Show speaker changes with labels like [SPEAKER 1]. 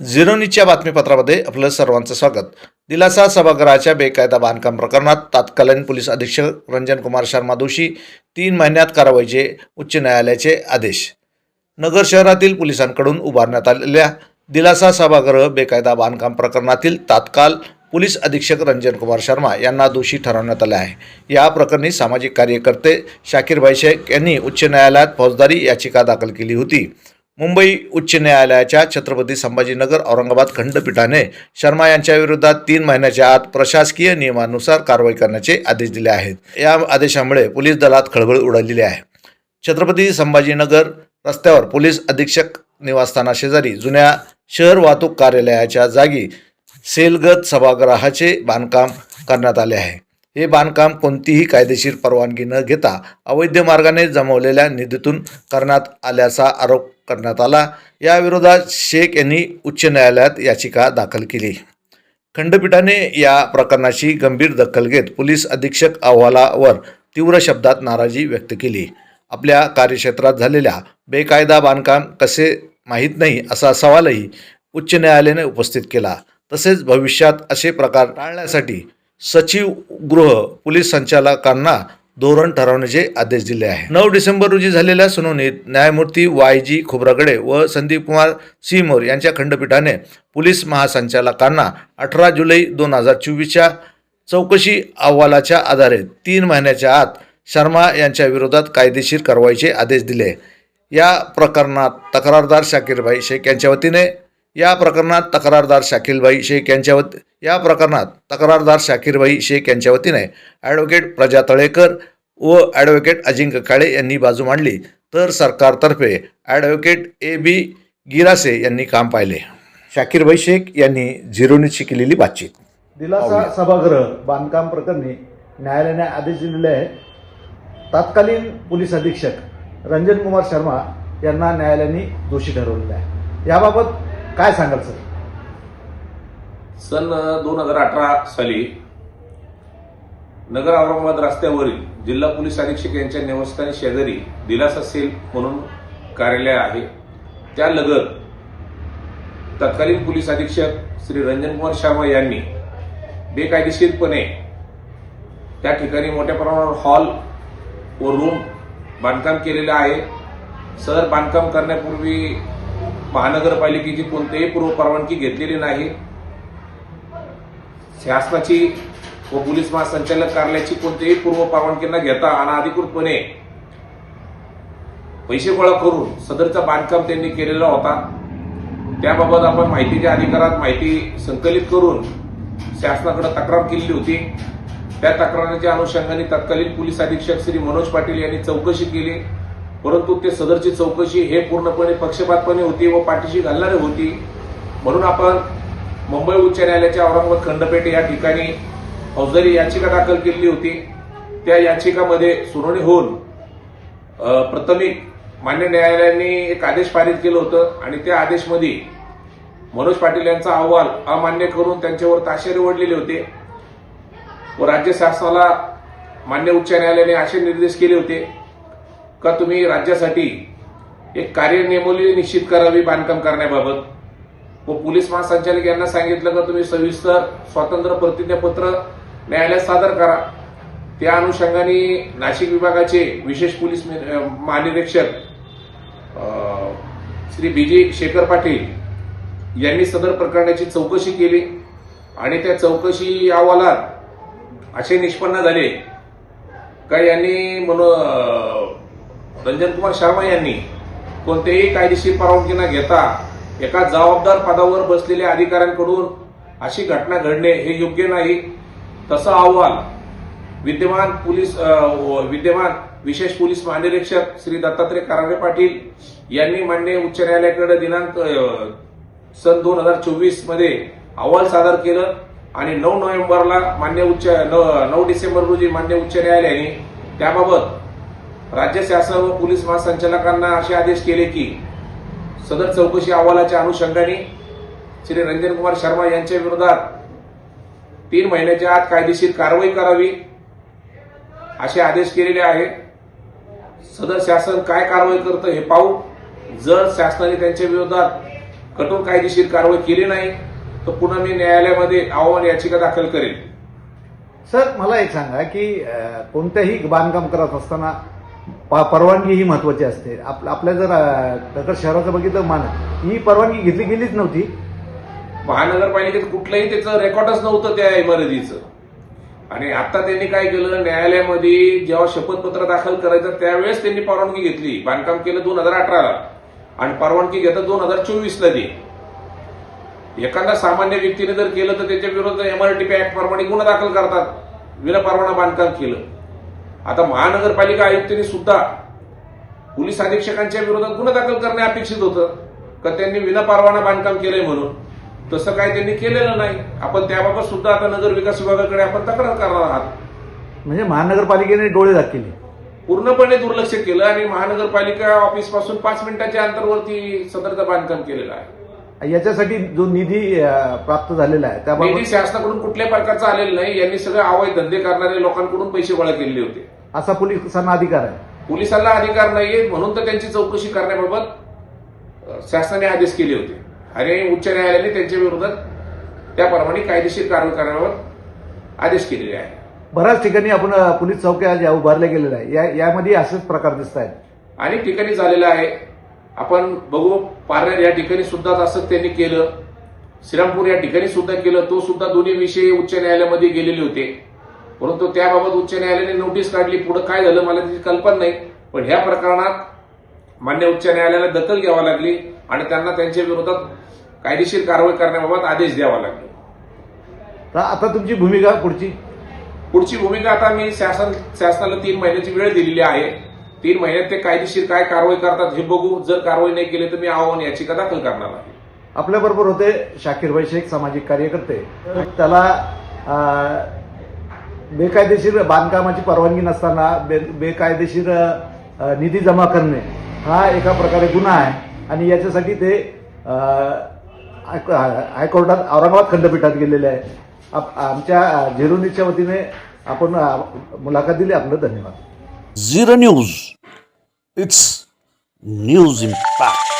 [SPEAKER 1] झिरोनीच्या बातमीपत्रामध्ये आपलं सर्वांचं स्वागत. दिलासा सभागृहाच्या बेकायदा बांधकाम प्रकरणात तत्कालीन पोलीस अधीक्षक रंजन कुमार शर्मा दोषी तीन महिन्यात कारवाईचे उच्च न्यायालयाचे आदेश. नगर शहरातील पोलिसांकडून उभारण्यात आलेल्या दिलासा सभागृह बेकायदा बांधकाम प्रकरणातील तात्काळ पोलीस अधीक्षक रंजन कुमार शर्मा यांना दोषी ठरवण्यात आले आहे. या प्रकरणी सामाजिक कार्यकर्ते शाकीरभाई शेख यांनी उच्च न्यायालयात फौजदारी याचिका दाखल केली होती. मुंबई उच्च न्यायालयाच्या छत्रपती संभाजीनगर औरंगाबाद खंडपीठाने शर्मा यांच्या विरोधात तीन महिन्याच्या आत प्रशासकीय नियमानुसार कारवाई करण्याचे आदेश दिले आहेत. या आदेशामुळे पोलीस दलात खळबळ उडालेली आहे. छत्रपती संभाजीनगर रस्त्यावर पोलीस अधीक्षक निवासस्थानाशेजारी जुन्या शहर वाहतूक कार्यालयाच्या जागी सेलगत सभागृहाचे बांधकाम करण्यात आले आहे. हे बांधकाम कोणतीही कायदेशीर परवानगी न घेता अवैध मार्गाने जमवलेल्या निधीतून करण्यात आल्याचा आरोप करण्यात आला. याविरोधात शेख यांनी उच्च न्यायालयात याचिका दाखल केली. खंडपीठाने या प्रकरणाची गंभीर दखल घेत पोलीस अधीक्षक अहवालावर तीव्र शब्दात नाराजी व्यक्त केली. आपल्या कार्यक्षेत्रात झालेल्या बेकायदा बांधकाम कसे माहीत नाही असा सवालही उच्च न्यायालयाने उपस्थित केला. तसेच भविष्यात असे प्रकार टाळण्यासाठी सचिव गृह पोलीस संचालकांना धोरण ठरवण्याचे आदेश दिले आहे. नऊ डिसेंबर रोजी झालेल्या सुनावणीत न्यायमूर्ती वाय जी खोब्रागडे व संदीप कुमार सिमोर यांच्या खंडपीठाने पोलीस महासंचालकांना अठरा जुलै दोन हजार चोवीसच्या चौकशी अहवालाच्या आधारे तीन महिन्याच्या आत शर्मा यांच्या विरोधात कायदेशीर कारवाईचे आदेश दिले. या प्रकरणात तक्रारदार शाकीरभाई शेख यांच्या वतीने या प्रकरणात तक्रारदार शाकीलभाई शेख यांच्या वती या प्रकरणात तक्रारदार शाकीरभाई शेख यांच्या वतीने ॲडव्होकेट प्रजा तळेकर व ॲडव्होकेट अजिंक्य काळे यांनी बाजू मांडली. तर सरकारतर्फे ॲडव्होकेट ए बी गिरासे यांनी काम पाहिले. शाकीरभाई शेख यांनी झिरोनीची केलेली बातचीत. दिलासा सभागृह बांधकाम प्रकरणी न्यायालयाने आदेश दिलेले आहे तत्कालीन पोलीस अधीक्षक रंजन कुमार शर्मा यांना न्यायालयाने दोषी ठरवलेलं आहे. याबाबत काय सांगाल सर?
[SPEAKER 2] सन दोन हजार अठरा साली नगर औरंगाबाद रस्त्यावरील जिल्हा पोलीस अधीक्षक यांच्या निवासस्थानी शेजारी दिलासा सेल म्हणून कार्यालय आहे. त्या लगत तत्कालीन पोलीस अधीक्षक श्री रंजन कुमार शर्मा यांनी बेकायदेशीरपणे त्या ठिकाणी मोठ्या प्रमाणावर हॉल व रूम बांधकाम केलेलं आहे. सदर बांधकाम करण्यापूर्वी महानगरपालिकेची कोणतीही पूर्व परवानगी घेतलेली नाही. शासनाची व पोलीस महासंचालक कार्यालयाची कोणतीही पूर्व परवानगी न घेता अनाधिकृतपणे पैसे गोळा करून सदरचा बांधकाम त्यांनी केलेला होता. त्याबाबत आपण माहितीच्या अधिकारात माहिती संकलित करून शासनाकडे तक्रार केलेली होती. त्या तक्रारीच्या अनुषंगाने तत्कालीन पोलीस अधीक्षक श्री मनोज पाटील यांनी चौकशी केली. परंतु ते सदरची चौकशी हे पूर्णपणे पक्षपातपणे होती व पाठीशी घालणारी होती. म्हणून आपण मुंबई उच्च न्यायालयाच्या औरंगाबाद खंडपेठ या ठिकाणी फौजदारी याचिका दाखल केलेली होती. त्या याचिकामध्ये सुनावणी होऊन प्रथमिक प्राथमिक मान्य न्यायालयाने एक आदेश पारित केलं होतं आणि त्या आदेशमध्ये मनोज पाटील यांचा अहवाल अमान्य करून त्यांच्यावर ताशेरे ओढलेले होते व राज्य शासनाला मान्य उच्च न्यायालयाने असे निर्देश केले होते का तुम्ही राज्यासाठी एक कार्यनियमोली निश्चित करावी बांधकाम करण्याबाबत. व पोलीस महासंचालक यांना सांगितलं का तुम्ही सविस्तर स्वातंत्र्य प्रतिज्ञापत्र न्यायालयात सादर करा. त्या अनुषंगाने नाशिक विभागाचे विशेष पोलीस महानिरीक्षक श्री बी शेखर पाटील यांनी सदर प्रकरणाची चौकशी केली आणि त्या चौकशी अहवालात असे निष्पन्न झाले का यांनी म्हणून रंजन कुमार शर्मा यांनी कोणतेही कायदेशीर परवानगी न घेता एका जबाबदार पदावर बसलेल्या अधिकाऱ्यांकडून अशी घटना घडणे हे योग्य नाही. तसा अहवाल विद्यमान पोलीस विद्यमान विशेष पोलीस महानिरीक्षक श्री दत्तात्रय करारे पाटील यांनी मान्य उच्च न्यायालयाकडे दिनांक सन दोन हजार चोवीसमध्ये अहवाल सादर केलं आणि नऊ नोव्हेंबरला मान्य उच्च न- नऊ डिसेंबर रोजी मान्य उच्च न्यायालयाने त्याबाबत राज्य शासन व पोलीस महासंचालकांना असे आदेश केले की सदर चौकशी अहवालाच्या अनुषंगाने श्री रंजन कुमार शर्मा यांच्या विरोधात तीन महिन्याच्या आत कायदेशीर कारवाई करावी असे आदेश केलेले आहे सदर शासन काय कारवाई करतं हे पाहू. जर शासनाने त्यांच्या विरोधात कठोर कायदेशीर कारवाई केली नाही तर पुन्हा मी न्यायालयामध्ये आव्हान याचिका दाखल करेल
[SPEAKER 1] सर मला एक सांगा की कोणत्याही बांधकाम करत असताना पा परवानगी ही महत्वाची असते. आप- आपल्या जर नगर शहराचं बघितलं मान ही परवानगी घेतली गेलीच नव्हती.
[SPEAKER 2] महानगरपालिकेत कुठलंही त्याचं रेकॉर्डच नव्हतं त्या इमारतीचं. आणि आता त्यांनी काय केलं न्यायालयामध्ये जेव्हा शपथपत्र दाखल करायचं त्यावेळेस त्यांनी परवानगी घेतली. बांधकाम केलं दोन हजार अठराला. आणि परवानगी घेतात दोन हजार चोवीसला ती. एखादा सामान्य व्यक्तीने जर केलं तर त्याच्या विरोधात एमआरटीपी ऍक्ट प्रमाणे गुन्हा दाखल करतात. विना परवाना बांधकाम केलं. आता महानगरपालिका आयुक्तांनी सुद्धा पोलीस अधीक्षकांच्या विरोधात गुन्हा दाखल करणे अपेक्षित होतं. का त्यांनी विनापरवाना बांधकाम केलंय म्हणून? तसं काय त्यांनी केलेलं नाही. आपण त्याबाबत सुद्धा आता नगर विकास विभागाकडे आपण तक्रार करणार आहात.
[SPEAKER 1] म्हणजे महानगरपालिकेने डोळे दाखवले
[SPEAKER 2] पूर्णपणे दुर्लक्ष केलं आणि महानगरपालिका ऑफिसपासून पाच मिनिटाच्या अंतरवरती सदरचं बांधकाम केलेलं आहे.
[SPEAKER 1] याच्यासाठी जो निधी प्राप्त झालेला आहे त्याबाबत
[SPEAKER 2] शासनाकडून कुठल्याही प्रकारचा आलेला नाही. यांनी सगळे अवैध धंदे करणारे लोकांकडून पैसे गोळा केलेले होते.
[SPEAKER 1] असा पोलिसांना अधिकार आहे.
[SPEAKER 2] पोलिसांना अधिकार नाहीये म्हणून तर त्यांची चौकशी करण्याबाबत शासनाने आदेश केले होते. आणि उच्च न्यायालयाने त्यांच्या विरोधात त्याप्रमाणे कायदेशीर कारवाई करण्याबाबत आदेश केलेले आहे.
[SPEAKER 1] बऱ्याच ठिकाणी आपण पोलीस चौक्या ज्या उभारल्या गेलेल्या आहे. या यामध्ये असेच प्रकार दिसत आहेत.
[SPEAKER 2] अनेक ठिकाणी झालेलं आहे. आपण बघू पारनेर या ठिकाणी सुद्धा असं त्यांनी केलं. श्रीरामपूर या ठिकाणी सुद्धा केलं. तो सुद्धा दोन्ही विषय उच्च न्यायालयामध्ये गेलेले होते. परंतु त्याबाबत उच्च न्यायालयाने नोटीस काढली. पुढे काय झालं मला त्याची कल्पना नाही. पण ह्या प्रकरणात मान्य उच्च न्यायालयाला दखल घ्यावी लागली आणि त्यांना त्यांच्या विरोधात कायदेशीर कारवाई करण्याबाबत आदेश द्यावा लागले.
[SPEAKER 1] आता तुमची भूमिका पुढची?
[SPEAKER 2] पुढची भूमिका आता मी शासन शासनाला तीन महिन्याची वेळ दिलेली आहे. तीन महिन्यात ते कायदेशीर काय कारवाई करतात हे बघू. जर कारवाई नाही केली तर मी आव्हान याचिका दाखल करणार आहे.
[SPEAKER 1] आपल्याबरोबर होते शाकीरभाई शेख सामाजिक कार्यकर्ते. त्याला बेकायदेशीर बांधकामाची परवानगी नसताना बे बेकायदेशीर निधी जमा करणे हा एका प्रकारे गुन्हा आहे. आणि याच्यासाठी ते हाय- हायकोर्टात औरंगाबाद खंडपीठात गेलेले आहे. आप- आमच्या झिरोनीच्या वतीने आपण मुलाखत दिली. आपलं धन्यवाद.
[SPEAKER 3] Zero news. It's news impact.